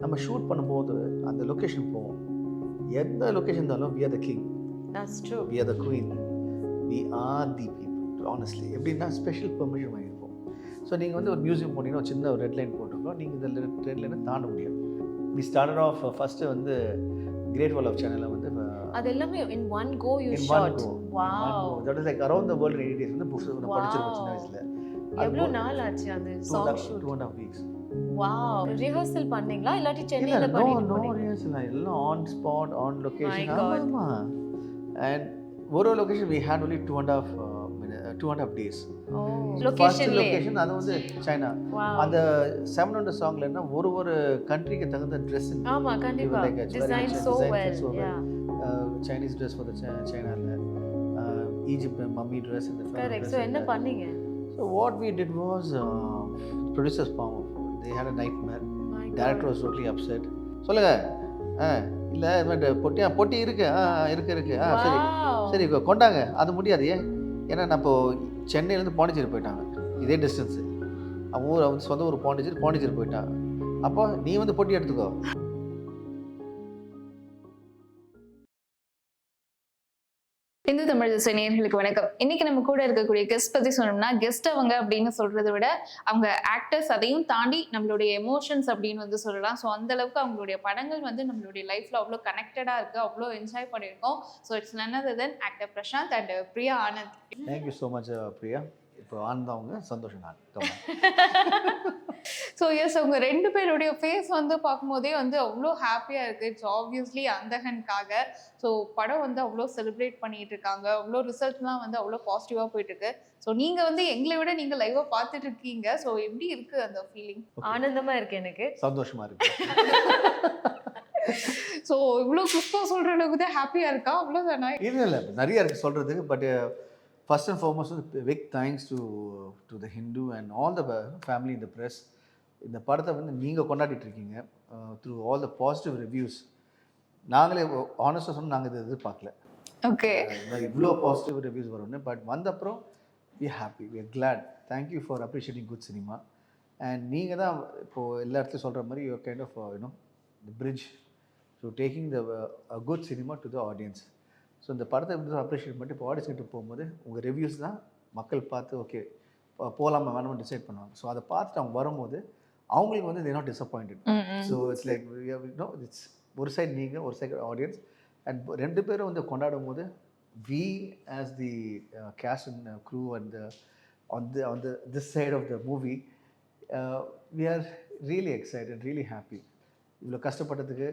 நம்ம ஷூட் பண்ணும்போது அந்த லொக்கேஷன் போவோம். எந்த லொக்கேஷன் இருந்தாலும் we are the king we are the queen we are the people honestly எப்படின்னா ஸ்பெஷல் பெர்மிஷன் வாங்கியிருப்போம். ஸோ நீங்கள் வந்து ஒரு மியூசியம் போனீங்கன்னா ஒரு சின்ன ஒரு ரெட் லைன் போட்டிருக்கோம். நீங்கள் இந்த ரெட் லைனை தாண்ட முடியும் வி ஸ்டார்டட் ஆஃப் ஃபஸ்ட்டு வந்து கிரேட் வால் ஆஃப் சேனலில் வந்து அது எல்லாமே in one go you shot. Wow that is like around the world eight days வந்து புக்ஸ் படிச்சிருக்கோம் சின்ன Wow. வயசில். எவ்வளவு நாள் ஆச்சு அந்த song shoot two and half weeks wow rehearsal பண்ணீங்களா? இல்லாட்டி இல்ல சென்னையில பண்ணிட்டு நோ ரியல்ஸ் எல்லாம் ஆன் ஸ்பாட் ஆன் லொகேஷன். ஆமா அண்ட் ஒரு location we had only two and half two and half days first லொகேஷன்ல location அது வந்து சைனா அந்த செவன் ஹண்ட்ரட் சாங்ல என்ன ஒரு ஒரு கண்ட்ரிக்கு தகுந்த ட்ரெஸ் ஆமா கண்டிப்பா. Design so well Chinese dress for சைனால ஈஜிப்ட் மம்மி ட்ரெஸ் இந்த கரெக்ட் சோ என்ன பண்ணீங்க? So what we did was producers பாவம் they had a nightmare. Director was totally upset சொல்லுங்க. ஆ இல்லை இது மாதிரி பொட்டியா பொட்டி இருக்கு. ஆ ஆ, இருக்கு இருக்கு. ஆ சரி. சரி கொண்டாங்க. அது முடியாது. ஏன்? ஏன்னா நான் இப்போ சென்னையிலேருந்து பாண்டிச்சேரி போயிட்டாங்க. இதே டிஸ்டன்ஸு அவன் ஊர் அவன் சொந்த ஊர் பாண்டிச்சேரி பாண்டிச்சேரி போயிட்டான். அப்போ நீ வந்து பொட்டி எடுத்துக்கோ. இந்து தமிழ் திசை நேர்களுக்கு வணக்கம். இன்னைக்கு நம்ம கூட இருக்கக்கூடிய கெஸ்ட் பத்தி சொன்னோம்னா கெஸ்ட் அவங்க அப்படின்னு சொல்றதை விட அவங்க ஆக்டர்ஸ் அதையும் தாண்டி நம்மளுடைய எமோஷன்ஸ் அப்படின்னு வந்து சொல்லலாம். ஸோ அந்த அளவுக்கு அவங்களுடைய படங்கள் வந்து நம்மளுடைய லைஃப்ல அவ்வளோ கனெக்டடா இருக்கு. அவ்வளோ என்ஜாய் பண்ணியிருக்கோம். So it's none other than actor Prashanth and Priya Anand thank you so much Priya இப்போ ஆனந்தவங்க சந்தோஷம் நான். ஸோ எஸ் அவங்க ரெண்டு பேருடைய ஃபேஸ் வந்து பார்க்கும்போதே வந்து அவ்வளோ ஹாப்பியாக இருக்குது இட்ஸ் ஆப்வியஸ்லி அந்தகனுக்காக. ஸோ படம் வந்து அவ்வளோ செலிப்ரேட் பண்ணிட்டு இருக்காங்க. அவ்வளோ ரிசல்ட்லாம் வந்து அவ்வளோ பாசிட்டிவாக போயிட்டு இருக்கு. ஸோ நீங்கள் வந்து எங்களை விட நீங்கள் லைவாக பார்த்துட்டு இருக்கீங்க. ஸோ எப்படி இருக்கு அந்த ஃபீலிங் Okay. ஆனந்தமா இருக்கு எனக்கு. சந்தோஷமா இருக்கு. ஸோ இவ்வளோ குஸ்பா சொல்கிற அளவுக்கு தான் ஹாப்பியாக இருக்கா? அவ்வளோதானா இல்லை இல்லை. நிறைய இருக்குது சொல்கிறதுக்கு but first and foremost big thanks to to the Hindu and all the family இந்த ப்ரெஸ் இந்த படத்தை வந்து நீங்கள் கொண்டாடிட்டு இருக்கீங்க through all the positive reviews நாங்களே ஆனஸ்டாக சொன்னால் நாங்கள் இது எதிர்பார்க்கல. ஓகே இவ்வளோ பாசிட்டிவ் ரிவ்யூஸ் வரும்னு பட் வந்த அப்புறம் we happy we glad thank you for appreciating good cinema and நீங்கள் தான் இப்போது எல்லா இடத்துலையும் சொல்கிற மாதிரி you kind of you know the bridge to taking the good cinema to the audience so இந்த படத்தை அப்ரிஷியேட் பண்ணிட்டு இப்போ ஆடியன்ஸ் கிட்ட போகும்போது உங்கள் ரிவ்யூஸ் தான் மக்கள் பார்த்து ஓகே போகலாமா வேணாமா டிசைட் பண்ணுவாங்க. ஸோ அதை பார்த்துட்டு அவங்க வரும்போது அவங்களுக்கு வந்து they not disappointed so it's like no it's ஒரு சைடு நீங்கள் ஒரு சைடு ஆடியன்ஸ் அண்ட் ரெண்டு பேரும் வந்து கொண்டாடும் போது we as the cast and crew and on the on the this side of the movie we are really excited really happy இவ்வளோ கஷ்டப்பட்டதுக்கு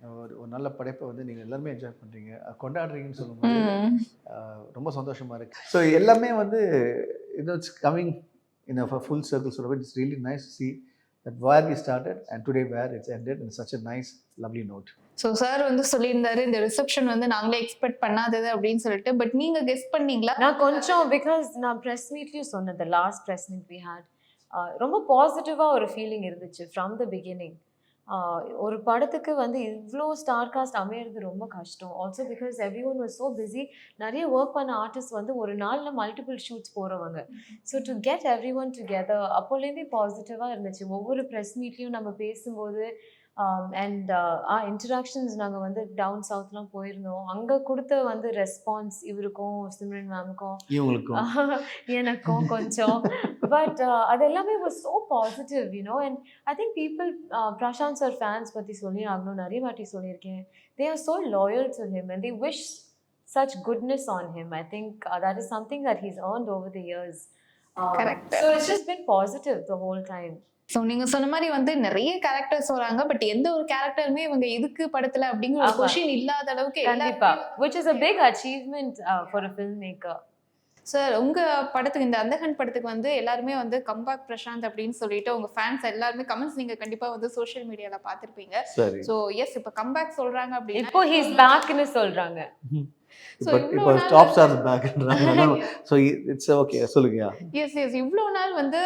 ஒரு ஒரு நல்ல படைப்பை வந்து நீங்கள் எல்லாருமே என்ஜாய் பண்ணுறீங்க கொண்டாடுறீங்கன்னு சொல்லும்போது ரொம்ப சந்தோஷமாக இருக்குது ஸோ எல்லாமே வந்து இது it's coming in a full circle சொல்ல it's really nice see that where we started and today where it's ended in such a nice lovely note. So sir வந்து சொல்லியிருந்தாரு இந்த ரிசப்ஷன் வந்து நாங்களே எக்ஸ்பெக்ட் பண்ணாதது அப்படின்னு சொல்லிட்டு பட் நீங்கள் கெஸ் பண்ணீங்களா? நான் கொஞ்சம் பிகாஸ் நான் ப்ரெஸ் மீட்லேயும் சொன்னது last press meet we had ரொம்ப பாசிட்டிவாக ஒரு ஃபீலிங் இருந்துச்சு ஃப்ரம் த பிகினிங் ஒரு படத்துக்கு வந்து இவ்வளோ ஸ்டார் காஸ்ட் அமையிறது ரொம்ப கஷ்டம். Also because every one was so busy நிறைய ஒர்க் பண்ண ஆர்டிஸ்ட் வந்து ஒரு நாளில் மல்டிபிள் ஷூட்ஸ் போகிறவங்க so to get every one together அப்போலேருந்தே பாசிட்டிவாக இருந்துச்சு. ஒவ்வொரு ப்ரெஸ் மீட்லேயும் நம்ம பேசும்போது அண்ட் இன்ட்ராக்ஷன்ஸ் நாங்கள் வந்து டவுன் சவுத்லாம் போயிருந்தோம் அங்கே கொடுத்த வந்து ரெஸ்பான்ஸ் இவருக்கும் சிம்ரன் மேமுக்கும் இவங்களுக்கும் எனக்கும் கொஞ்சம் பட் அது எல்லாமே was so positive you know and I think people Prashanth sir fans பற்றி சொல்லி ஆகணும் நிறைய வாட்டி சொல்லியிருக்கேன் they are so loyal to him and they wish such goodness on him. I think uh, that is something that he's earned over the years. Um, Correct. So it's just been positive the whole time. So நீங்க சொன்ன மாதிரி வந்து நிறைய characters வராங்க but எந்த ஒரு கேரக்டருமே இவங்க இதுக்கு படத்துல அப்படிங்கிற. கொஷின் இல்லாத அளவுக்கு Kandipa, which is a big achievement uh, for a filmmaker. Sir உங்க படத்துக்கு இந்த அந்தகன் படத்துக்கு வந்து எல்லாருமே வந்து கம்பேக் பிரசாந்த் அப்படின்னு சொல்லிட்டு உங்க ஃபேன்ஸ் எல்லாருமே கமெண்ட்ஸ் நீங்க கண்டிப்பா வந்து சோஷியல் மீடியால பார்த்திருப்பீங்க. ஸோ எஸ் இப்போ கம்பேக் சொல்றாங்க அப்படின்னா இப்போ backன்னு சொல்றாங்க. So, இப்போ ஸ்டாப் ஸ்டார் பேக்ன்றாங்க ஸோ இட்ஸ் ஓகே சொல்லுங்கயா எஸ் எஸ் இவ்வளோ நாள் வந்து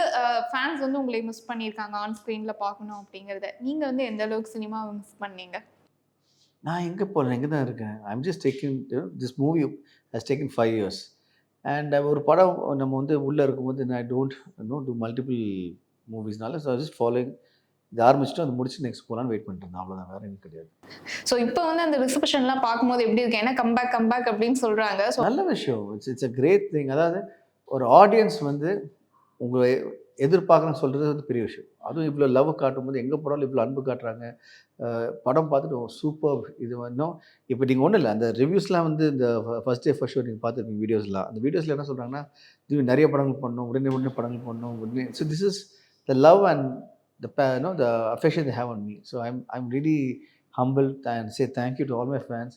ஃபேன்ஸ் வந்து உங்களை மிஸ் பண்ணியிருக்காங்க ஆன் ஸ்க்ரீன்ல பார்க்கணும் அப்படிங்கறத. நீங்க வந்து எந்த அளவுக்கு சினிமாவை மிஸ் பண்ணீங்க? நான் எங்கே போகிறேன் எங்கே தான் இருக்கேன் I'm just taking this movie has taken five years and ஒரு படம் நம்ம வந்து உள்ளே இருக்கும்போது I don't know to multiple மூவிஸ்னால so just following இது ஆரம்பிச்சுட்டு அது முடிச்சு நெக்ஸ்ட் போகலான்னு வெயிட் பண்ணிட்டு இருந்தேன். அவ்வளோதான் வேற எனக்கு கிடையாது. ஸோ இப்போ வந்து அந்த ரிசப்ஷன்லாம் பார்க்கும்போது எப்படி இருக்கு? ஏன்னா கம்பேக் கம்பேக் அப்படின்னு சொல்றாங்க. ஸோ நல்ல விஷயம். It's it's a great thing அதாவது ஒரு ஆடியன்ஸ் வந்து உங்களை எதிர்பார்க்கணும்னு சொல்கிறது வந்து பெரிய விஷயம். அதுவும் இவ்வளோ லவ் காட்டும்போது எங்கே போனாலும் இவ்வளோ அன்பு காட்டுறாங்க. படம் பார்த்துட்டு சூப்பர் இது இன்னும் இப்போ நீங்கள் ஒன்றும் இல்லை. அந்த ரிவ்யூஸ்லாம் வந்து இந்த ஃபஸ்ட் டே ஃபர்ஸ்ட் ஷோ நீங்கள் பார்த்துருப்பீங்க வீடியோஸ்லாம் அந்த வீடியோஸில் என்ன சொல்கிறாங்கன்னா இது நிறைய படங்கள் பண்ணணும். உடனே உடனே படங்கள் பண்ணணும். உடனே. So this is the love and the no the affection they have on me so I'm I'm really humble and say thank you to all my fans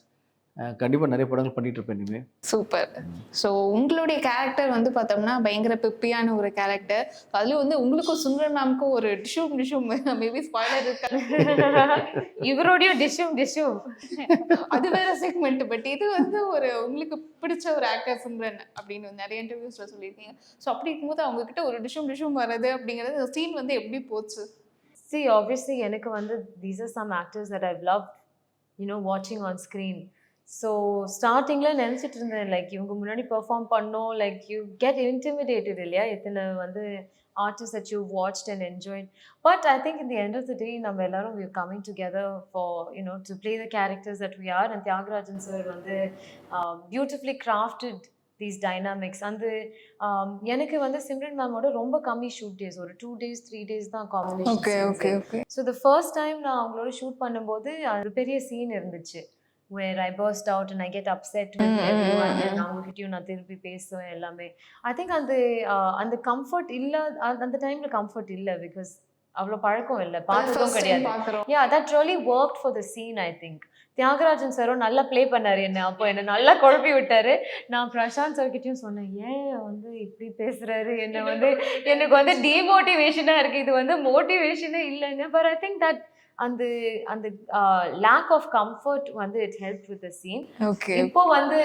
கண்டிப்பாக நிறைய படங்கள் பண்ணிட்டு இருப்பேன் இனிமேல் சூப்பர் ஸோ உங்களுடைய கேரக்டர் வந்து பார்த்தோம்னா பயங்கர பெப்பியான ஒரு கேரக்டர் அதுலயும் வந்து உங்களுக்கும் சுந்தரன் மேம்க்கும் ஒரு டிஷும் டிஷும். மேபி ஸ்பாய்லர் இருக்காங்க இவரோடையும் டிஷ்ஷும் டிஷ்ஷும் அது வேற செக்மெண்ட் பட் இது வந்து ஒரு உங்களுக்கு பிடிச்ச ஒரு ஆக்டர் சிம்ரன் அப்படின்னு நிறைய இன்டர்வியூஸ்ல சொல்லியிருக்கீங்க. ஸோ அப்படி இருக்கும்போது அவங்க கிட்ட ஒரு டிஷும் டிஷும் வர்றது அப்படிங்கிறது சீன் வந்து எப்படி போச்சு? See obviously எனக்கு வந்து these are some actors that I've loved you know watching on screen. So ஸ்டார்டிங்கில் நினச்சிட்டு இருந்தேன் லைக் இவங்க முன்னாடி பெர்ஃபார்ம் பண்ணோம் லைக் யூ கெட் இன்டிமிடேட்டட் இல்லையா? இத்தனை வந்து artist you watched and enjoyed. But i think in the end of the day நம்ம எல்லாரும் we are coming together for you know to play the characters that we are. And Thiagarajan sir வந்து beautifully crafted these dynamics. அந்த எனக்கு வந்து சிம்ரன் மேமோட ரொம்ப கம்மி shoot days ஒரு டூ டேஸ் த்ரீ டேஸ் தான் combination okay so the first time நான் அவங்களோட ஷூட் பண்ணும்போது அது பெரிய சீன் இருந்துச்சு. Where I burst out and I get upset. With அவங்ககிட்டயும் நான் திருப்பி பேசுவேன் எல்லாமே. ஐ திங்க் அந்த அந்த கம்ஃபர்ட் இல்ல அந்த- டைம்ல கம்ஃபர்ட் இல்ல பிகாஸ் அவ்வளோ பழக்கம் இல்லை. பார்த்ததும் கிடையாது. Yeah that really work for the scene I think Thiagarajan சாரும் நல்லா ப்ளே பண்ணாரு என்ன. அப்போ என்ன நல்லா குழப்பி விட்டாரு. நான் பிரசாந்த் சார்கிட்டயும் சொன்னேன் ஏன் வந்து இப்படி பேசுறாரு? என்ன வந்து எனக்கு வந்து டிமோட்டிவேஷனா இருக்கு. இது வந்து மோட்டிவேஷனே இல்லைன்னு பட் ஐ திங்க் தட் அந்த அந்த லேக் ஆஃப் கம்ஃபர்ட் வந்து it help with the scene okay இப்போ வந்து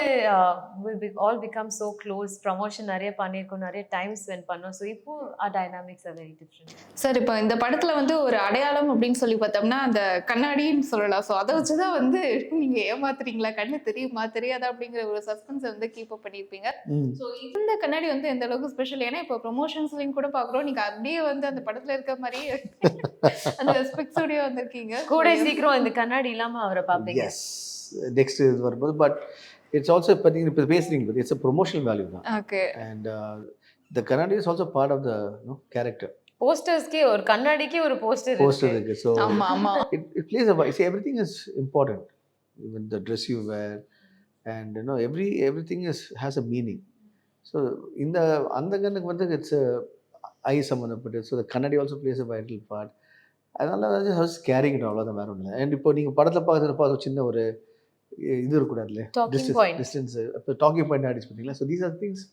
all become so close promotion நிறைய பண்ணியிருக்கோம். நிறைய டைம் ஸ்பெண்ட் பண்ணோம். ஸோ இப்போ dynamics are very different sir இப்போ இந்த படத்துல வந்து ஒரு அடையாளம் அப்படின்னு சொல்லி பார்த்தோம்னா அந்த கண்ணாடின்னு சொல்லலாம். ஸோ அதை வச்சுதான் வந்து நீங்க ஏமாத்துறீங்களா? கண்ணு தெரியுமா? தெரியாதா? அப்படிங்கிற ஒரு சஸ்பென்ஸை வந்து கீப் அப் பண்ணியிருப்பீங்க. ஸோ இந்த கண்ணாடி வந்து எந்த அளவுக்கு ஸ்பெஷல் ஏன்னா இப்போ ப்ரொமோஷன்ஸ்லையும் கூட பார்க்குறோம். நீங்க அப்படியே வந்து அந்த படத்துல இருக்க மாதிரியே அந்த ஸ்பெக்ஸோடய வந்திருக்கீங்க. கூட சீக்கிரம் இந்த கண்ணாடி இல்லாம அவரை பார்ப்பீங்க எஸ் நெக்ஸ்ட் இது வரும்போது பட் இட்ஸ் ஆல்சோ இப்போ நீங்கள் இப்போ பேசுகிறீங்க இட்ஸ் அ ப்ரொமோஷனல் வேல்யூ தான். ஓகே அண்ட் த கண்ணாடி is also part of the no character போஸ்டர்ஸ்க்கே ஒரு கண்ணாடிக்கே ஒரு போஸ்டர் போஸ்டர் இருக்கு ஸோ ஆமா ஆமா. it, it plays a see everything is important. Even the dress you wear and you know every everything is has a meaning. So இந்த அந்த கண்ணுக்கு வந்து இட்ஸ் ஐ சம்மந்தப்பட்டு ஸோ த கண்ணாடி also plays a vital part அதனால வந்து house caring அவ்வளோதான் வேற ஒன்று அண்ட் இப்போ நீங்கள் படத்தில் பார்க்குறப்ப அது சின்ன ஒரு இது பாயிண்ட் டிஸ்டன்ஸ் இப்போ டாக்கிங் பாயிண்ட் ஆடிச்சு பார்த்தீங்களா? ஸோ தீஸ் ஆர் திங்ஸ்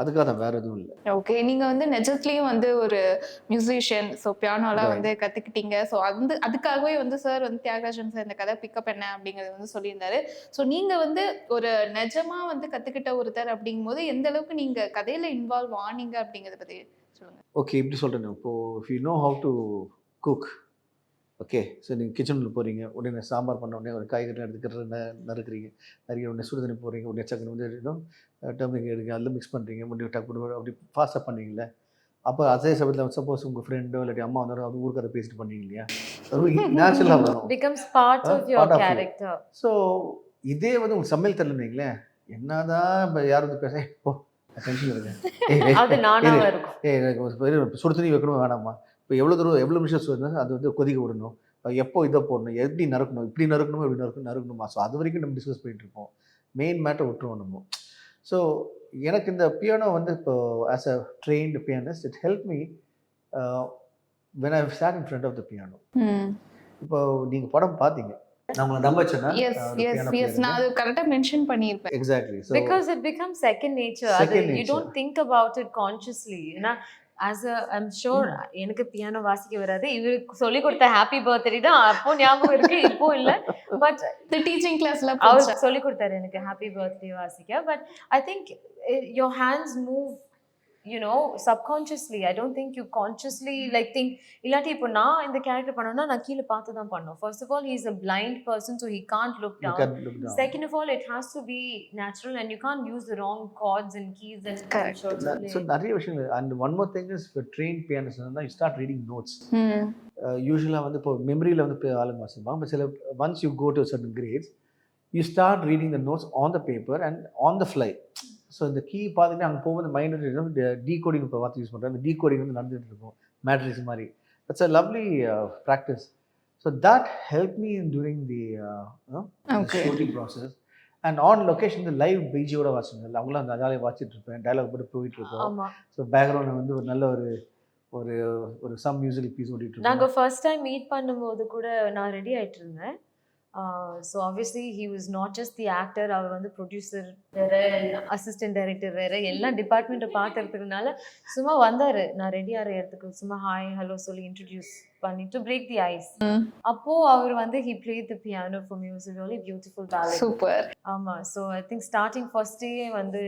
அதுக்காக தான் வேற எதுவும் இல்லை. ஓகே நீங்க வந்து நிஜத்துலயும் வந்து ஒரு மியூசிஷியன் ஸோ பியானோலாம். வந்து கத்துக்கிட்டீங்க. ஸோ அந்த அதுக்காகவே வந்து சார் வந்து தியாகராஜன் சார் இந்த கதை பிக்கப் என்ன அப்படிங்கறது வந்து சொல்லியிருந்தாரு. ஸோ நீங்க வந்து ஒரு நிஜமா வந்து கத்துக்கிட்ட ஒருத்தர் அப்படிங்கும்போது எந்த அளவுக்கு நீங்க கதையில இன்வால்வ் ஆனீங்க அப்படிங்கறத பத்தி சொல்லுங்க. ஓகே இப்படி சொல்கிறேன் இப்போது if you know how to cook okay so நீங்கள் கிச்சனில் போகிறீங்க உடனே சாம்பார் பண்ண உடனே ஒரு காய்கறி எடுத்துக்கிற நறுக்குறீங்க. நறுக்கி உடனே சுடுதண்ணி போடுறீங்க உடனே சக்கரை வந்து டர்மரிக் எடுங்க அதில் மிக்ஸ் பண்ணுறீங்க உடனே டக்கு அப்படி ஃபாஸ்ட்டாக பண்ணீங்களே அப்போ அதே சமயத்தில் சப்போஸ் உங்கள் ஃப்ரெண்டோ இல்லாட்டி அம்மா வந்தாலும் அது ஊருக்கு அதை பேசிட்டு பண்ணீங்க இல்லையா? நேச்சுரலாக வரும் becomes part of your. Character so இதே வந்து உங்களுக்கு சமையல் தெரியலீங்களேன் என்னதான் இப்போ யார் வந்து பேச "ஏய், போ டென்ஷன் இருக்கேன் ஏய், சுடு தண்ணி வைக்கணும் வேணாமா? இப்போ எவ்வளோ தூரம் எவ்வளோ நிமிஷம் சுடுனா அது வந்து கொதிக்க விடணும். எப்போ இதை போடணும் எப்படி நறுக்கணும் இப்படி நறுக்கணுமா இப்படி நறுக்கணும் நறுக்கணுமா? ஸோ அது வரைக்கும் நம்ம டிஸ்கஸ் பண்ணிட்டு இருப்போம். மெயின் மேட்டர் விட்டுருவோம் நம்ம. ஸோ எனக்கு இந்த பியானோ வந்து இப்போ as a trained pianist it help me when I sat in front of the piano இப்போ நீங்கள் படம் பார்த்தீங்க. Exactly become second nature you. Don't think about it consciously ஏன்னா ஆஸ் அ ஐம் ஷோர் எனக்கு பியானோ வாசிக்க வராது. இவருக்கு சொல்லி கொடுத்த ஹாப்பி பர்த்டே தான் அப்போ ஞாபகம் இருக்கு இப்போ இல்ல. பட் டீச்சிங் கிளாஸ்ல அவர் சொல்லி கொடுத்தாரு எனக்கு ஹாப்பி பர்த்டே வாசிக்க. But I think your hands move you know subconsciously i don't think you consciously like think இல்லாட்டி இப்போ நான் இந்த கேரக்டர் பண்ணோம்னா நான் கீழே பார்த்து தான் பண்ணோம் first of all he is a blind person so he can't look down can look down. Second of all, it has to be natural and you can't use the wrong chords and keys and Correct. shorts to so. நிறைய விஷயங்கள். And one more thing is train pianist தான் you start reading notes யூஸ்வலாக வந்து இப்போ மெமரியில் வந்து ஆளுங்க வாசிப்பாங்க சில once you go to certain grades you start reading the notes on the paper and on the fly so இந்த கீ பார்த்தீங்கன்னா அங்கே போகும்போது மைண்ட் டீ கோடிங் இப்போ வார்த்தை யூஸ் பண்ணுறேன் அந்த டீ கோடிங் வந்து நடந்துட்டு இருக்கும். மேட்ரிக்ஸ் மாதிரி. It's a lovely practice so that help me in during the. Shooting process and on location இந்த லைவ் பிஜியோட வாட்சுங்க அவங்களும் அந்த ஜாலியாக வாட்சிட்டு இருப்பேன். டைலாக் போட்டு போயிட்டு இருக்கோம் ஸோ பேக்ரவுண்டில் வந்து ஒரு நல்ல ஒரு ஒரு ஒரு சம் மியூசிக் பீஸ் ஓடிட்டு நாங்க இருக்கோம் ஃபர்ஸ்ட் டைம் மீட் பண்ணும்போது கூட நான் ரெடி ஆயிட்டு இருந்தேன். So obviously he was not just the actor அவர் வந்து ப்ரொடியூசர் வேற அசிஸ்டன்ட் டைரக்டர் வேற எல்லா டிபார்ட்மெண்ட்டை பார்த்துறதுக்குனால சும்மா வந்தாரு. நான் ரெடி ஆகிற இடத்துக்கு சும்மா ஹாய் ஹலோ சொல்லி இன்ட்ரடியூஸ் பண்ணிட்டு பிரேக் தி ஐஸ். அப்போ அவர் வந்து he play the piano for music beautiful super ஆமா. So I think starting first வந்து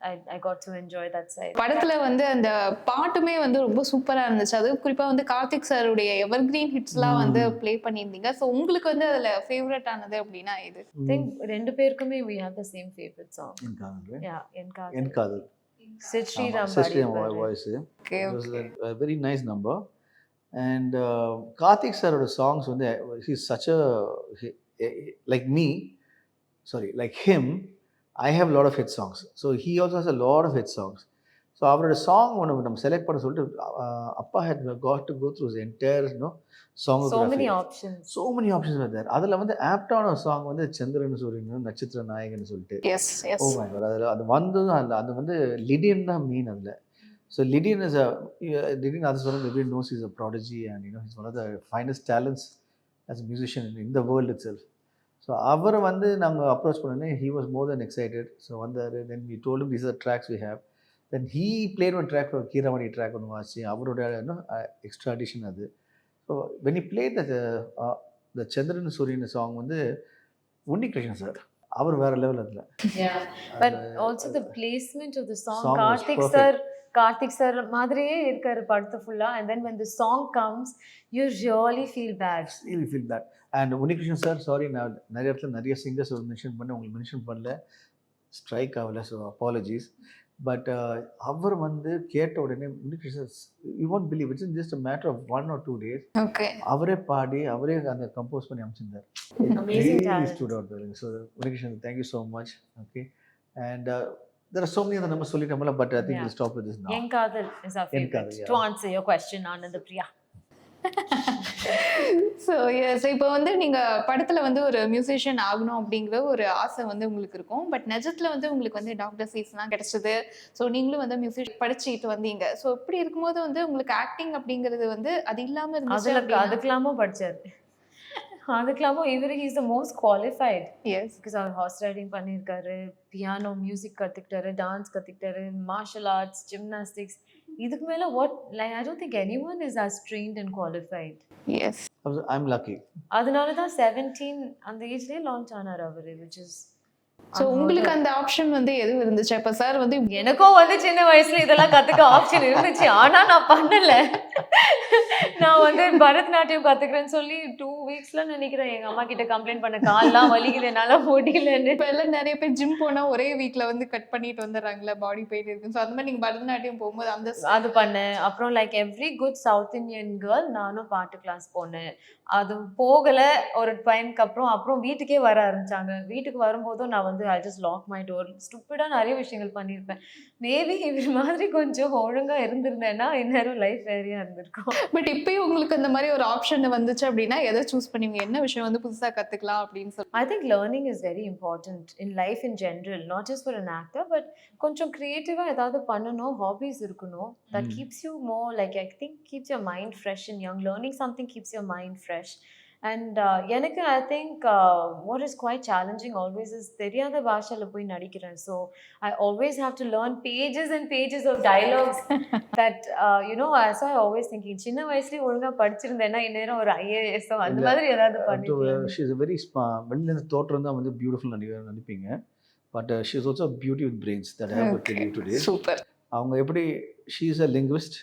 I I got to enjoy that side படத்துல வந்து அந்த பாட்டுமே வந்து ரொம்ப சூப்பரா இருந்துச்சு. அது குறிப்பா வந்து கார்த்திக் சாருடைய எவர் கிரீன் ஹிட்ஸ்லாம் வந்து ப்ளே பண்ணியிருந்தீங்க. ஸோ உங்களுக்கு வந்து அதுல ஃபேவரட் ஆனது அப்படின்னா இது திங்க் ரெண்டு பேருக்குமே we have the same favorite song. என் காதல். Sid Sriram. Voice very nice number and Karthik சாரோட சாங்ஸ் வந்து he's such a like me sorry like him I have lot of hit songs so he also has a lot of hit songs so அவரோட song ஒன்று நம்ம select பண்ண சொல்லிட்டு அப்பா had got to go through entire no song so many options. So many options வருது அதில் வந்து ஆப்டான song வந்து சந்திரன் சூரியன் நட்சத்திர நாயகன் சொல்லிட்டு. ஓ மை காட் அதில் அது வந்ததும் அதில் அது வந்து லிடியன் தான் மெயின் அதில். So Lydian is a Lydian அது சொல்லுங்க every knows is a prodigy and you know is one of the finest talents as a musician in the world itself so அவரை வந்து நாங்கள் அப்ரோச் பண்ணோன்னே he was more then excited so வந்தார். Then we told these are tracks we have then he played one track Keeravani track ஒன்று வாச்சு அவரோட extra addition அது. So when you play the the Chandran Suriyan song வந்து Unni Krishnan sir அவர் வேற level அதில். Yeah. But also the placement of the song, Song karthik sir மாதிரியே இருக்காரு படத்து ஃபுல்லா and then when the song comes you really feel bad. Really feel that and Unnikrishnan sir sorry நான் நிறைய இடத்துல நிறைய சிங்கர்ஸ் மென்ஷன் பண்ண உங்களுக்கு மென்ஷன் பண்ணல. ஸ்ட்ரைக் ஆகல ஸோ அப்பாலஜிஸ் பட் அவர் வந்து கேட்ட உடனே Unnikrishnan you won't believe it's just a matter of one or two days okay அவரே பாடி அவரே அந்த கம்போஸ் பண்ணி அமைச்சிருந்தார் so Unnikrishnan thank you so much okay and there are so many அந்த நம்ம சொல்லிட்டோம்ல but I think Yeah. Stop with this now என் காதல் is our favorite காதல், yeah. to answer your question Ananda Priya. So S இப்போ வந்து நீங்க படத்துல வந்து ஒரு மியூசிஷியன் ஆகணும் அப்படிங்கிற ஒரு ஆசை வந்து உங்களுக்கு இருக்கும். பட் நிஜத்துல வந்து உங்களுக்கு வந்து டாக்டர் சீட்ஸ்லாம் கிடைச்சது. ஸோ நீங்களும் வந்து மியூசிக் படிச்சுட்டு வந்தீங்க. ஸோ இப்படி இருக்கும்போது வந்து உங்களுக்கு ஆக்டிங் அப்படிங்கிறது வந்து அது இல்லாம இருந்துச்சு அதுக்கெல்லாமும் படிச்சாரு. அதுக்கெல்லாமும் இவர் is the most qualified as because our horse riding பண்ணியிருக்காரு பியானோ மியூசிக் கற்றுக்கிட்டாரு டான்ஸ் கற்றுக்கிட்டாரு மார்ஷல் ஆர்ட்ஸ் ஜிம்னாஸ்டிக்ஸ் இதுக்கு மேலே what like I don't think any one is as trained and qualified as I lucky அதனால தான் செவன்டீன் அந்த ஏஜ்லேயே launch ஆனார் அவர் which is so உங்களுக்கு அந்த ஆப்ஷன் வந்து எதுவும் இருந்துச்சு? அப்போ சார் வந்து எனக்கும் வந்து சின்ன வயசுல இதெல்லாம் கத்துக்க ஆப்ஷன் இருந்துச்சு. ஆனா நான் பண்ணல. நான் வந்து பரதநாட்டியம் கத்துக்கிறேன்னு சொல்லி டூ வீக்ஸ்ல நினைக்கிறேன். எங்க அம்மா கிட்ட கம்ப்ளைண்ட் பண்ண கால்லாம் வலிக்குது என்னால முடியலன்னு. இப்போ எல்லாம் நிறைய பேர் ஜிம் போனா ஒரே வீக்ல வந்து கட் பண்ணிட்டு வந்துடுறாங்களா பாடி பெயின் இருக்கு. ஸோ அந்த மாதிரி நீங்க பரதநாட்டியம் போகும்போது அந்த அது பண்ணேன். அப்புறம் like every good south Indian girl நானும் பாட்டு கிளாஸ் போனேன். அது போகல ஒரு பையனுக்கு அப்புறம் அப்புறம் வீட்டுக்கே வர ஆரம்பிச்சாங்க. வீட்டுக்கு வரும்போதும் நான் வந்து I just lock my door ஸ்டூப்பிடாக நிறைய விஷயங்கள் பண்ணியிருப்பேன். மேபி இவர் மாதிரி கொஞ்சம் ஒழுங்கா இருந்திருந்தேன்னா இந்நேரம் லைஃப் வேறையா இருந்திருக்கும். பட் இப்பயும் உங்களுக்கு அந்த மாதிரி ஒரு ஆப்ஷன் வந்துச்சு அப்படின்னா எதை சூஸ் பண்ணுவீங்க? என்ன விஷயம் வந்து புதுசா கத்துக்கலாம் அப்படின்னு சொல்லி. I think learning is very important in life in general, not just for an actor, but கொஞ்சம் க்ரியேட்டிவாக ஏதாவது பண்ணணும் ஹாபீஸ் இருக்கணும் that. Keeps you more like I think keeps your mind fresh and young learning something keeps your mind fresh and எனக்கு I think what is quite challenging always is தெரியாத பாஷையில் போய் நடிக்கிறேன். So I always have to learn pages and pages of dialogues that you know so I always thinking சின்ன வயசுலேயே ஒழுங்காக படிச்சிருந்தேன்னா இந்நேரம் ஒரு ஐஏஎஸ்ஓ அந்த மாதிரி ஏதாவது ஷி இஸ் வெரி வெளியிலேருந்து தோற்றம் தான் வந்து பியூட்டிஃபுல் நடிகர் நினைப்பீங்க but she is also beauty with brains that have tell today super அவங்க எப்படி ஷீஸ் அ லிங்குவிஸ்ட்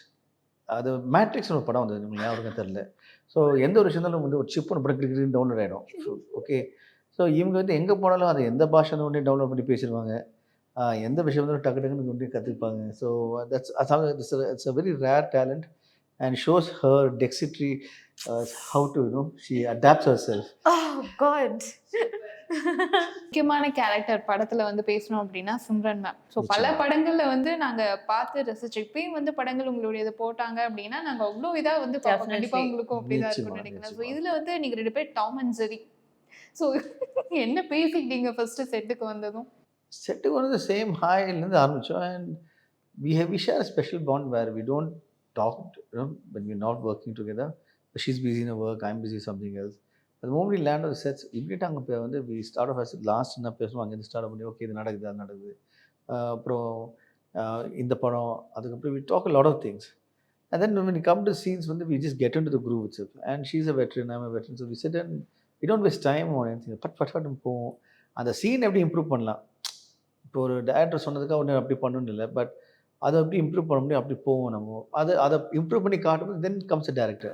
அது மேட்ரிக்ஸ்னு ஒரு படம் வந்தது உங்களுக்கு ஞாபகம் தெரில ஸோ எந்த ஒரு வந்து ஒரு சிப் ஒன்று டவுன்லோட் ஆகிடும் ஓகே ஸோ இவங்க வந்து எங்கே போனாலும் அதை எந்த பாஷை ஒன்றே டவுன்லோட் பண்ணி பேசிடுவாங்க. எந்த விஷயம் வந்து டக்கு டக்குன்னு கொண்டு கற்றுப்பாங்க so that's it's a very rare talent and shows her dexterity how to know she adapts herself got முக்கியமான கேரக்டர் படத்துல வந்து பேசணும் அப்படின்னா சிம்ரன் மேம் ஸோ பல. படங்கள்ல வந்து நாங்க பார்த்து ரசிச்சு இப்பயும் வந்து படங்கள் உங்களுடைய இது போட்டாங்க அப்படின்னா நாங்க அவ்வளோ இதா வந்து பார்ப்போம். கண்டிப்பா. உங்களுக்கும் அப்படிதான் இருக்கும்னு நினைக்கிறேன். ஸோ. இதுல வந்து நீங்க ரெண்டு பேர் டாம் அண்ட் ஜெரி ஸோ என்ன பேசிக்கிட்டீங்க ஃபர்ஸ்ட் செட்டுக்கு வந்ததும்? செட்டுக்கு வந்து சேம் ஹாயிலேருந்து ஆரம்பித்தோம் and we have we share special bond where we don't talk when we not working together she's busy in work I'm busy something else அது moment land of sets immediate அங்கே இப்போ வந்து ஸ்டார்ட் ஆஃப் லாஸ்ட் என்ன பேசுவோம் அங்கேருந்து start பண்ணி okay இது நடக்குது அது நடக்குது. அப்புறம் இந்த படம் அதுக்கப்புறம் we talk lot of things and then when it come to scenes வந்து we just get into the groove itself. And she's a veteran I'm a veteran. So we sit and we don't waste time on anything. But but but போவோம் அந்த scene எப்படி improve பண்ணலாம்? இப்போ ஒரு director சொன்னதுக்காக ஒன்று அப்படி பண்ணணும்னு இல்லை. பட் அதை எப்படி இம்ப்ரூவ் பண்ண முடியும்? அப்படி போவோம் நம்ம. அதை அதை இம்ப்ரூவ் பண்ணி காட்டும்போது தென் கம்ஸ் அ டேரக்டர்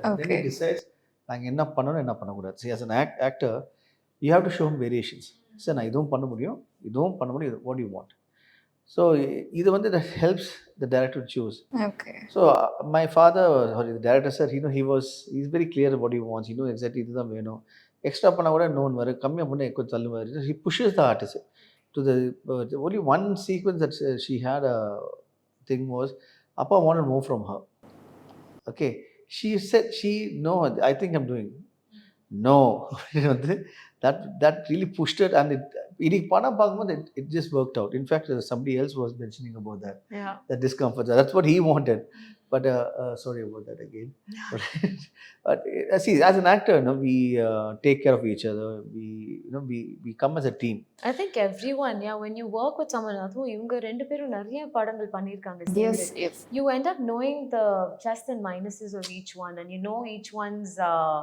நாங்கள் என்ன பண்ணணும் என்ன பண்ணக்கூடாது. See as an act actor you have to show variations sir நான் இதுவும் பண்ண முடியும் இதுவும் பண்ண முடியும் வாட் யூ வாண்ட் ஸோ இது வந்து okay So uh, my father, sorry, the director said, you know, he was, he's very clear what he wants. He knows exactly இதுதான் வேணும். எக்ஸ்ட்ரா பண்ணால் கூட நோன் வரும் கம்மியாக பண்ண கொஞ்சம் தள்ளுவார். He pushes the artist to the only one sequence that she had a thing was அப்பா want move from her okay she said she no i think i'm doing. No. that that really pushed it, and it it, it, it just worked out. In fact somebody else was mentioning about that. Yeah. that discomfort. That's what he wanted. Mm. But uh, uh, sorry about that again. But, but uh, see, as an actor, you know, we uh, take care of each other. We, you know, we we come as a team. I think everyone, yeah, when you work with someone, அதுவும் இவங்க ரெண்டு பேரும் நிறைய படங்கள் பண்ணியிருக்காங்க S சேர்ந்து. Yes you end up knowing the plus and minuses of each one and you know each one's uh,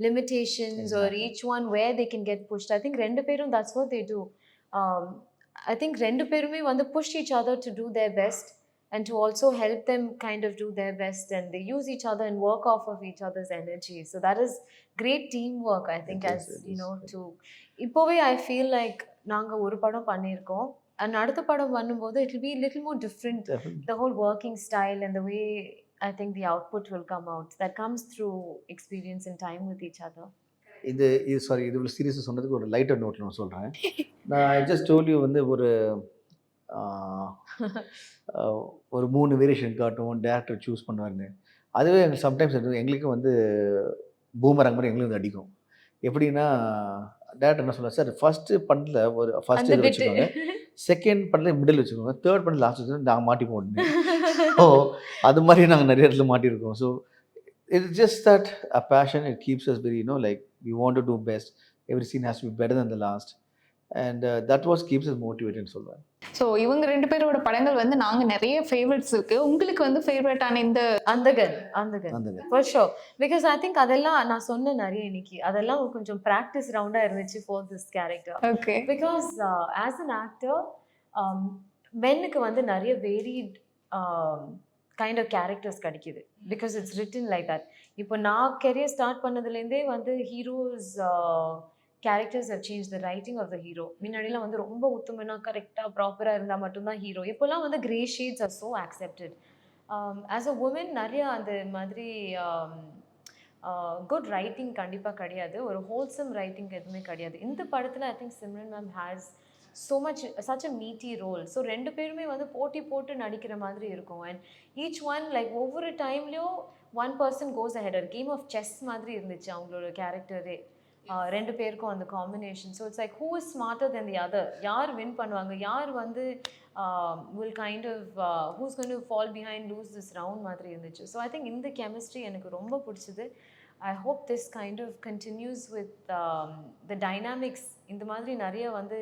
limitations or Exactly. each one where they can get pushed i think rendu perum that's what they do um, i think rendu perume வந்து push each other to do their best and to also help them kind of do their best and they use each other and work off of each other's energy so that is great teamwork i think It as is, it you is. know to இப்போவே I feel like நாங்க ஒரு படம் பண்ணியிருக்கோம் and அடுத்த படம் பண்ணும்போது it will be little more different Definitely. the whole working style and the way I think the output will come out. That comes through experience and time with each other. இது இது sorry இது சீரியஸாக சொன்னதுக்கு ஒரு lighter நோட்டில் நான் சொல்கிறேன் நான் ஐ ஜஸ்ட் டோல் யூ வந்து ஒரு ஆஹ், ஆஹ், ஒரு மூணு வேரியேஷன் காட்டும் டேரக்டர் சூஸ் பண்ணுவாருன்னு. அதுவே எங்களுக்கு சம்டைம்ஸ் எங்களுக்கு வந்து பூமரங் மாதிரி எங்களுக்கு வந்து அடிக்கும். எப்படின்னா டேரக்டர் என்ன சொல்லுவார் சார் ஃபஸ்ட்டு படத்தில் ஒரு ஃபர்ஸ்ட் அந்த இது. வச்சுக்கோங்க. செகண்ட் படத்தில் மிடில் வச்சுக்கோங்க. தேர்ட் படத்தில் லாஸ்ட் வச்சுக்கோங்க. நாங்கள் மாட்டி போடணும். ஸோ அது மாதிரி நாங்கள் நிறைய இடத்துல மாட்டியிருக்கோம் so it's just that a passion it keeps us very you know like we want to do best every scene has to be better than the last and that was keeps us மோட்டிவேட்னு சொல்லுவேன். So இவங்க ரெண்டு பேரோட படங்கள் வந்து நாங்க நிறைய favourites இருக்கு. உங்களுக்கு வந்து ஃபேவரட்டான இந்த அந்தகன் அந்தகன். அந்த for sure. Because I think அதெல்லாம் நான் சொன்ன நிறைய இன்னைக்கு. அதெல்லாம் கொஞ்சம் ப்ராக்டிஸ் ரவுண்டா இருந்துச்சு for this character okay because as an actor மென்னுக்கு வந்து நிறைய வேரிட் கைண்ட் ஆஃப் கேரக்டர்ஸ் கிடைக்குது. Because it's written like that இப்போ நான் கெரியர் ஸ்டார்ட் பண்ணதுலேருந்தே வந்து heroes characters have change the writing of the hero முன்னாடிலாம் வந்து ரொம்ப உத்தமனா கரெக்டாக ப்ராப்பராக இருந்தால் மட்டும்தான் ஹீரோ இப்போலாம் வந்து grey shades are so accepted as a woman நிறைய அந்த மாதிரி குட் ரைட்டிங் கண்டிப்பாக கிடையாது. ஒரு ஹோல்சம் ரைட்டிங் எதுவுமே கிடையாது. இந்த படத்தில் I think Simran ma'am has so much such a meaty role so ரெண்டு பேருமே வந்து போட்டி போட்டு நடிக்கிற மாதிரி இருக்கும். அண்ட் ஈச் ஒன் லைக் ஒவ்வொரு டைம்லேயும் one person goes ahead game of chess மாதிரி இருந்துச்சு அவங்களோட கேரக்டரே ரெண்டு பேருக்கும் அந்த combination so it's like who is smarter then the other யார் வின் பண்ணுவாங்க? யார் வந்து வில் கைண்ட் ஆஃப் ஹூஸ் கொண்டு fall behind lose this round மாதிரி இருந்துச்சு. ஸோ ஐ திங்க் இந்த கெமிஸ்ட்ரி எனக்கு ரொம்ப பிடிச்சது. I hope this kind of continues with the dynamics இந்த மாதிரி நிறைய வந்து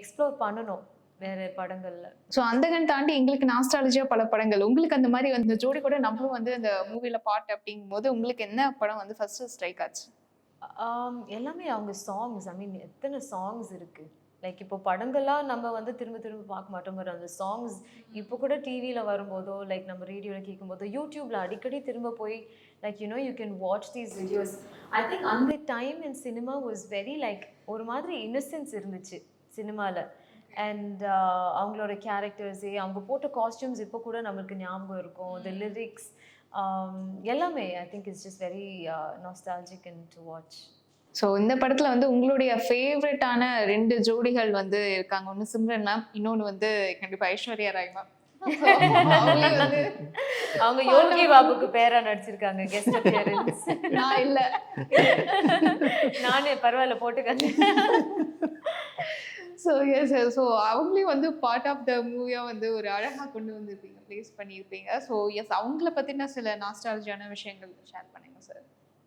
எக்ஸ்ப்ளோர் பண்ணணும் வேறு படங்களில். ஸோ அந்த கண் தாண்டி எங்களுக்கு நாஸ்டாலஜியா பல படங்கள். உங்களுக்கு அந்த மாதிரி வந்து ஜோடி கூட நம்மளும் வந்து அந்த மூவில பாட்டு அப்படிங்கும் போது உங்களுக்கு என்ன படம் வந்து ஃபர்ஸ்ட் ஸ்ட்ரைக் ஆச்சு? எல்லாமே அவங்க சாங்ஸ் ஐ மீன் எத்தனை சாங்ஸ் இருக்கு? லைக் இப்போ படங்கள்லாம் நம்ம வந்து திரும்ப திரும்ப பார்க்க மாட்டோம். பட் அந்த சாங்ஸ் இப்போ கூட டிவியில் வரும்போதோ லைக் நம்ம ரேடியோவில் கேட்கும்போதோ யூடியூப்ல அடிக்கடி திரும்ப போய் like you know you can watch these videos I think அந்த time in cinema was very like ஒரு மாதிரி இன்னசென்ஸ் இருந்துச்சு சினிமாவில் அண்ட் அவங்களோட கேரக்டர்ஸே அவங்க போட்ட காஸ்டியூம்ஸ் இப்போ கூட நம்மளுக்கு ஞாபகம் இருக்கும். த லிரிக்ஸ் எல்லாமே I think it's just very nostalgic and to watch so இந்த படத்துல வந்து உங்களுடைய ஃபேவரட்டான ரெண்டு ஜோடிகள் வந்து இருக்காங்க. ஒன்று சிம்ரன் மேம் இன்னொன்று வந்து கண்டிப்பா ஐஸ்வர்யா ராய் மேம் அவங்க யோகி பாபுக்கு பேரா நடிச்சிருக்காங்க கெஸ்ட் அப்பியரன்ஸ் நான் இல்ல. நானே பரவாயில்ல போட்டுக்கங்க. ஸோ எஸ் ஸோ அவங்களையும் வந்து பார்ட் ஆஃப் த மூவியா வந்து ஒரு அழகா கொண்டு வந்திருப்பீங்க ப்ளேஸ் பண்ணியிருப்பீங்க. ஸோ எஸ் அவங்கள பத்தின சில நாஸ்டாலஜியான விஷயங்கள் ஷேர் பண்ணுங்க சார்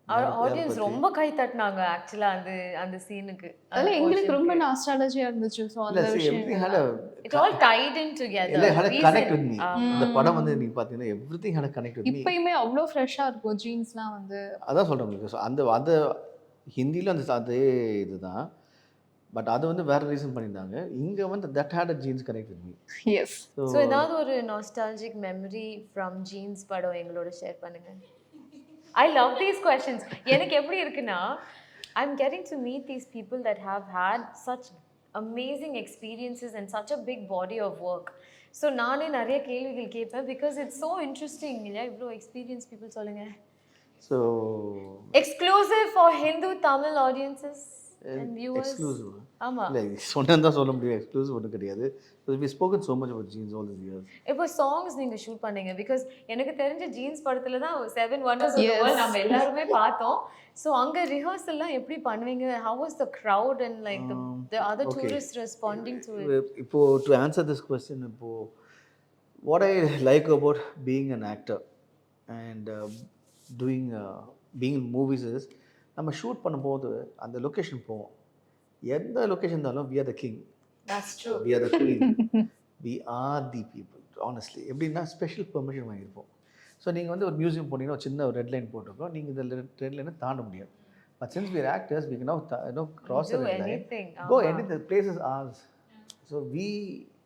ஆடியன்ஸ் ரொம்ப கை தட்டினாங்க ஆக்சுவலா அந்த அந்த சீனுக்கு அதில் எங்களுக்கு ரொம்ப நாஸ்டாலஜியா இருந்துச்சு ஸோ இல்ல அந்த விஷயம் இட் ஆல் டைட் இன் இல்ல had a connect with me. Together இந்த படம் வந்து நீங்க பாத்தீங்கன்னா everything a connect with me. இப்பயுமே அவ்வளோ ஃப்ரெஷ்ஷாக இருக்கும் ஜீன்ஸ்லாம் வந்து. அதான் சொல்றேன் உங்களுக்கு. அந்த அந்த ஹிந்தில அந்த அதே இதுதான். பட் அது வந்து வேற ரீசன் பண்ணியிருந்தாங்க. இங்க வந்து that had a Jeans connect me as so ஏதாவது ஒரு நாஸ்டாலஜிக் மெமரி ஃப்ரம் ஜீன்ஸ் படம் எங்களோட ஷேர் பண்ணுங்க. ஐ லவ் தீஸ் கொஷின்ஸ் எனக்கு எப்படி இருக்குன்னா I am getting to meet these people that have had such amazing experiences and such a big body of work so நானே நிறைய கேள்விகள் கேட்பேன் பிகாஸ் இட்ஸ் ஸோ இன்ட்ரெஸ்டிங் இல்லையா? இவ்வளோ எக்ஸ்பீரியன்ஸ் பீப்புள் சொல்லுங்க. So exclusive for Hindu Tamil audiences exclusive இல்லை சொன்னது தான் சொல்ல முடியும். எக்ஸ்க்ளூசிவ் ஒன்றும் கிடையாது. We spoken so much about Jeans all this years இப்போ சாங்ஸ் நீங்க ஷூட் பண்ணீங்க பிகாஸ் எனக்கு தெரிஞ்ச ஜீன்ஸ் படத்துல தான் செவன் ஒண்டர்ஸ். நம்ம எல்லாருமே பார்த்தோம். ஸோ அங்க ரிஹர்சல்லாம் எப்படி பண்ணுவீங்க? How was the crowd and like the other. Tourist responding to இப்போ டு ஆன்சர் திஸ் கொஸ்டின் இப்போ what I like about being an actor and doing being movies is நம்ம ஷூட் பண்ணும்போது அந்த லொக்கேஷன் போவோம். எந்த லொக்கேஷன் இருந்தாலும் we are the king we are the queen we are the people honestly எப்படின்னா special permission வாங்கியிருப்போம். So நீங்கள் வந்து ஒரு மியூசியம் போனீங்கன்னா ஒரு சின்ன ஒரு ரெட் லைன் போட்டிருக்கோம். நீங்கள் இந்த ரெட் லைனை தாண்ட முடியாது. But since line. anything. Go ஆமா. any the place is ours. So we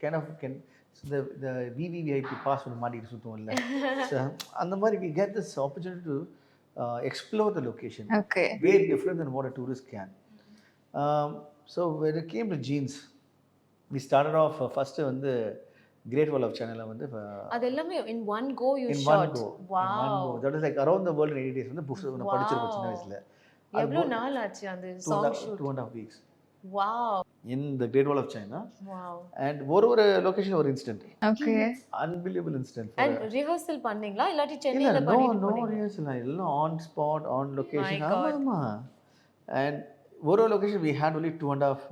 kind of can so the the VVVIP pass ஒன்று மாட்டிட்டு சுற்றுவோம்ல so அந்த மாதிரி we get this opportunity to uh, explore the location okay way different than what a tourist can um, so when it came to jeans we started off uh, first வந்து great wall of சேனலில் வந்து uh, அது எல்லாமே in one go you in one shot go in one go that was like around the world in 80 days வந்து books நான் படிச்சிருப்பேன் சின்ன Wow. வயசுல எவ்வளவு நாள் ஆச்சு அந்த song shoot two and a half weeks wow in the Great Wall of China. Wow and ஒரு ஒரு லொகேஷன் ஒரு incident okay unbelievable incident and rehearsal பண்ணீங்களா? இல்லாட்டி இல்ல சென்னையில நோ பண்ணிட்டு நோ ரியல்ஸ் எல்லாம் on spot on location My God. ஆமா அண்ட் ஒரு ஒரு location we had only two and half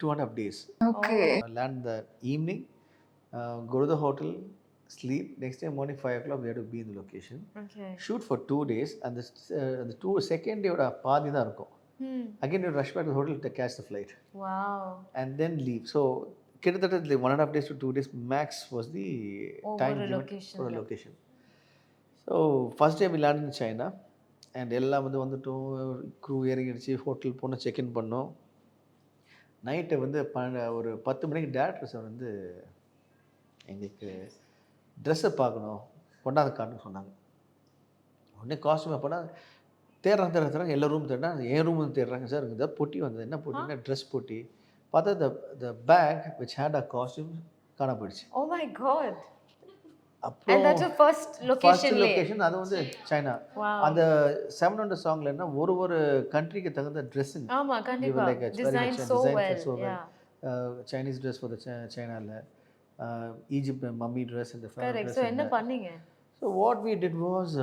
two and half days okay land the evening go to the hotel sleep. Next day morning five o'clock we had to be in the location. Okay shoot for two days. And the, uh, the two second டேயோட பாதி தான் இருக்கும். ம் again you rush back to the hotel to catch the flight wow and then leave. So கிட்டத்தட்ட like one and a half days to two days max was the time ஒவ்வொரு limit location for a ல. location. So first day we landed in China and எல்லாம் வந்து வந்துட்டோம் crew இறங்கிடுச்சு hotel போனோம் check in பண்ணோம் night வந்து பன்ன ஒரு பத்து மணிக்கு டேரக்டர் சார் வந்து எங்களுக்கு ட்ரெஸ்ஸை பார்க்கணும் கொண்டாந்து காட்டுன்னு சொன்னாங்க உடனே காஸ்டியூமை போனால் தேடுறாங்க தேடுறாங்க எல்லா ரூம் தேடுறாங்க. என் ரூம் வந்து தேடுறாங்க சார் இந்த பொட்டி வந்தது. என்ன பொட்டினா ட்ரெஸ் பொட்டி? பார்த்தா the the bag which had a costume காண போயிடுச்சு. ஓ மை காட் லொகேஷன் அது வந்து சைனா அந்த செவன் ஹண்ட்ரட் சாங்ல என்ன ஒரு ஒரு கண்ட்ரிக்கு தகுந்த ட்ரெஸ்ஸிங் சைனீஸ் ட்ரெஸ் சைனாவில் ஈஜிப்ட் மம்மி ட்ரெஸ் இந்த என்ன பண்ணீங்க? So what we did was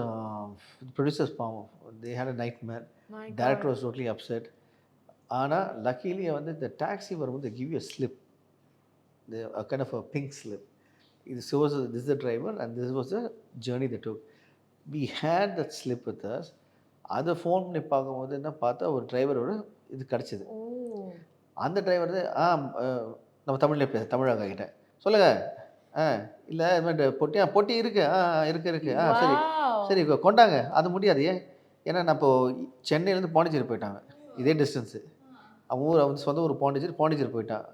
producers பாவம் they had a nightmare my director was totally upset ஆனால் லக்கிலி வந்து இந்த டாக்ஸி வரும்போது give you slip kind of a pink slip இது shows this the driver and this was the journey the took we had that slip with us அதை phone பண்ணி பார்க்கும்போது என்ன பார்த்தா ஒரு டிரைவரோட இது கிடச்சிது. அந்த டிரைவர் ஆ நம்ம தமிழ்ல பேச தமிழாக கிட்ட சொல்லுங்க. ஆ இல்லை இது மாதிரி பொட்டியா பொட்டி இருக்கு. ஆ ஆ, இருக்கு இருக்கு. ஆ சரி. Wow. சரி கொ- கொண்டாங்க. அது முடியாது. ஏன்? ஏன்னா நான் இப்போ சென்னையிலேருந்து பாண்டிச்சேரி போயிட்டாங்க. இதே டிஸ்டன்ஸு அவன் ஊர் அவன் சொந்த ஊர் பாண்டிச்சேரி பாண்டிச்சேரி போயிட்டான்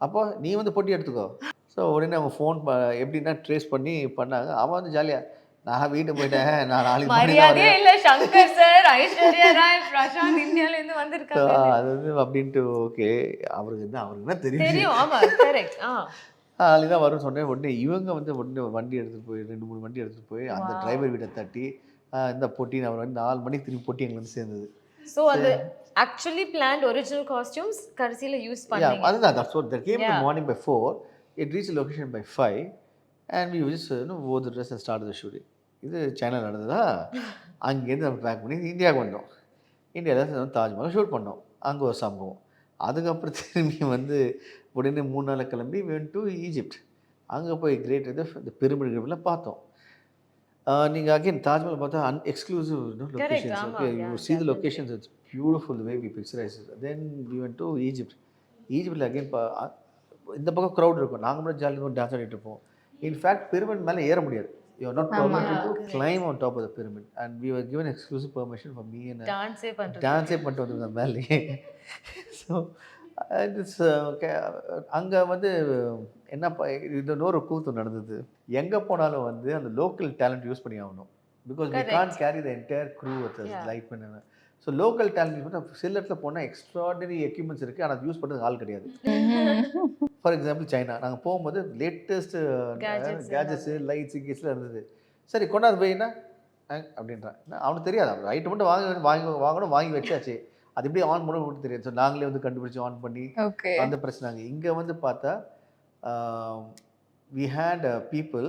அப்போ நீ வந்து பொட்டி எடுத்துக்கோ. ஸோ உடனே அவங்க ஃபோன் எப்படின்னா ட்ரேஸ் பண்ணி பண்ணாங்க. அவன் வந்து ஜாலியாக நான் வீட்டுக்கு போயிட்டேன். நான் நாளைக்கு morning தான் மரியாதையே வருவேன்." இல்ல சங்கர் சார். ஐஸ்வர்யா ராய் பிரசாந்த் இந்தியால இருந்து So, வந்திருக்காங்க அது வந்து அப்படின்ட்டு ஓகே அவருக்கு என்ன அவருக்கு என்ன தெரியும்? தெரியும். ஆமா கரெக்ட் ஆ. நாளைக்கு தான் வரும்னு சொன்னேன். உடனே இவங்க வந்து உடனே வண்டி எடுத்துகிட்டு போய் ரெண்டு மூணு வண்டி எடுத்துகிட்டு போய் அந்த. டிரைவர் வீட்டை தட்டி இந்த பொட்டி அவர் வந்து நாலு மணிக்கு திரும்பி பொட்டி எங்களுக்கு வந்து சேர்ந்தது. சோ அந்த ஆக்சுவலி பிளான்ட் ஒரிஜினல் காஸ்டியூம்ஸ் கடைசியில யூஸ் பண்ணீங்க. அதுதான் by four it reached the location by five. And we just you know wore the dress and started the shooting. இது சைனா நடந்ததா? அங்கேருந்து நம்ம பேக் பண்ணி இந்தியாவுக்கு வந்தோம். இந்தியாவில் தாஜ்மஹால் ஷூட் பண்ணோம். அங்கே ஒரு சம்பவம். அதுக்கப்புறம் திரும்பி வந்து உடனே மூணு நாள் கிளம்பி வென் டு ஈஜிப்ட் அங்கே போய் கிரேட் இது இந்த பெருமிடுலாம் பார்த்தோம். நீங்கள் அகைன் தாஜ்மஹால் பார்த்தா an exclusive locations okay you see the definitely. locations it's beautiful the way we picturize it. Then we went to egypt. ஈஜிப்டில் அகைன் இந்த பக்கம் க்ரௌட் இருக்கும். நாங்கள் மட்டும் ஜாலியாக டான்ஸ் ஆடிட்டு இருப்போம். இன்ஃபேக்ட் பிரமிட் மேலே ஏற முடியாது. You are not Yeah. climb on top of the pyramid. And we were given exclusive permission for me and டான்ஸே பண்றது டான்ஸே பண்ணிட்டு வந்திருந்தேன் மேலே ஸோ இட்ஸ் அங்கே வந்து என்ன இது இன்னொரு கூத்து நடந்தது. எங்கே போனாலும் வந்து அந்த லோக்கல் டேலண்ட் யூஸ் பண்ணி ஆகணும். Because we. Can carry the entire crew. Light பண்ண ஸோ லோக்கல் டேலண்ட் யூஸ் பண்ணி சில இடத்துல போனால் எக்ஸ்ட்ராடனரி எக்யூப்மெண்ட்ஸ் இருக்குது ஆனால் யூஸ் பண்ணுறது ஆள் கிடையாது. ஃபார் எக்ஸாம்பிள் சைனா நாங்கள் போகும்போது லேட்டஸ்ட் Gadgets கேஜெட்ஸு லைட்ஸு கீஸ்லாம் இருந்தது. சரி கொண்டாந்து போயின்னா அப்படின்றான். என்ன, அவனுக்கு தெரியாது. அவன் ஐட்டம் மட்டும் வாங்கி வாங்கி வாங்கணும் வாங்கி வச்சாச்சு. அது எப்படி ஆன் பண்ண மட்டும் தெரியாது. ஸோ நாங்களே வந்து கண்டுபிடிச்சி ஆன் பண்ணி அந்த பிரச்சனை இங்கே வந்து பார்த்தா we had people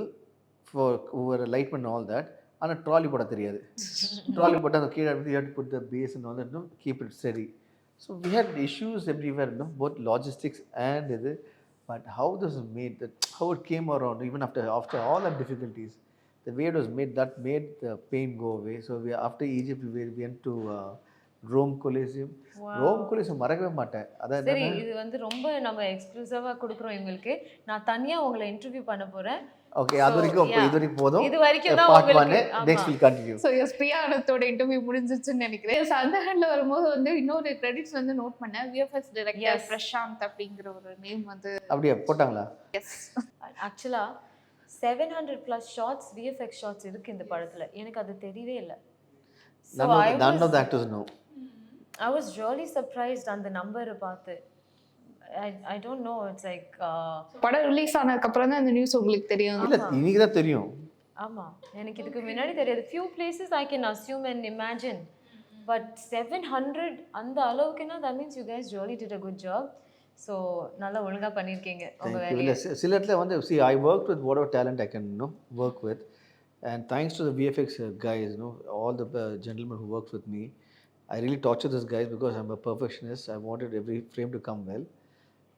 for light பண்ண ஆல் தட் ஆனால் ட்ராலி போட தெரியாது. ட்ராலி போட்டு அந்த கீழே வந்து you put the base all that keep it சரி so we had issues everywhere இன்னும் போத் லாஜிஸ்டிக்ஸ் அண்ட் இது. But how this made that how it came around even after after all are difficulties the way it was made that made the pain go away. So we after egypt we went coliseum Wow. Rome coliseum மறக்கவே மாட்டேன். அதான் சரி இது வந்து ரொம்ப நம்ம எக்ஸ்க்ளூசிவா கொடுக்குறோம் இவங்களுக்கு. நான் தனியா உங்களை இன்டர்வியூ பண்ண போறேன். ஓகே அது வரைக்கும். இது வரைக்கும் போதும். இது வரைக்கும் தான் பார்ட் ஒன் உங்களுக்கு நெக்ஸ்ட் ஆமா. வில் கண்டினியூ ஸோ எஸ் பிரியானத்தோட இன்டர்வியூ முடிஞ்சிச்சுன்னு நினைக்கிறேன். Yes, அந்த ஹேண்ட்ல வரும்போது வந்து இன்னொரு கிரெடிட்ஸ் வந்து நோட் பண்ணேன். VFS director Yes. பிரசாந்த் அப்படிங்கிற ஒரு நேம் வந்து அப்படியே? போட்டாங்களா? Yes actually seven hundred plus shots VFX shots இருக்கு இந்த படத்துல. எனக்கு அது தெரியவே இல்லை. So none of I the, I was really surprised அந்த நம்பரை பார்த்து. I I don't know it's like படம் ரிலீஸ் ஆனதுக்கு அப்புறம் தான் அந்த நியூஸ் உங்களுக்கு தெரியும். இல்ல இன்னைக்கு தான் தெரியும். ஆமா. எனக்கு இதுக்கு முன்னாடி தெரியாது. Few places I can assume and imagine but seven hundred அந்த அளவுக்குன்னா that means you guys really did a good job so நல்லா ஒழுங்கா பண்ணியிருக்கீங்க. உங்க Thank you. வேலையை. இல்ல, சி- சில இடத்துல வந்து see I worked with whatever talent I can you know work with. And thanks to the VFX uh, guys you know all the uh, gentlemen who worked with me. I really tortured these guys because I'm a perfectionist I wanted every frame to come well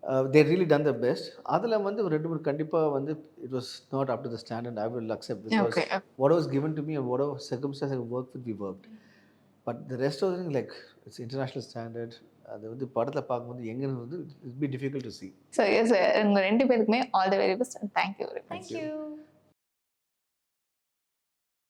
uh, they really done their best அதில் வந்து ஒரு ரெண்டு மூணு கண்டிப்பாக வந்து it was not up to the standard I will accept because okay what was given to me and whatever circumstance I worked with, we worked. But the rest of the thing, like, it's international standard. அது வந்து படத்தில் பார்க்கும்போது எங்கே வந்து it be difficult to see so yes உங்க ரெண்டு பேருக்குமே all the very best thank you thank you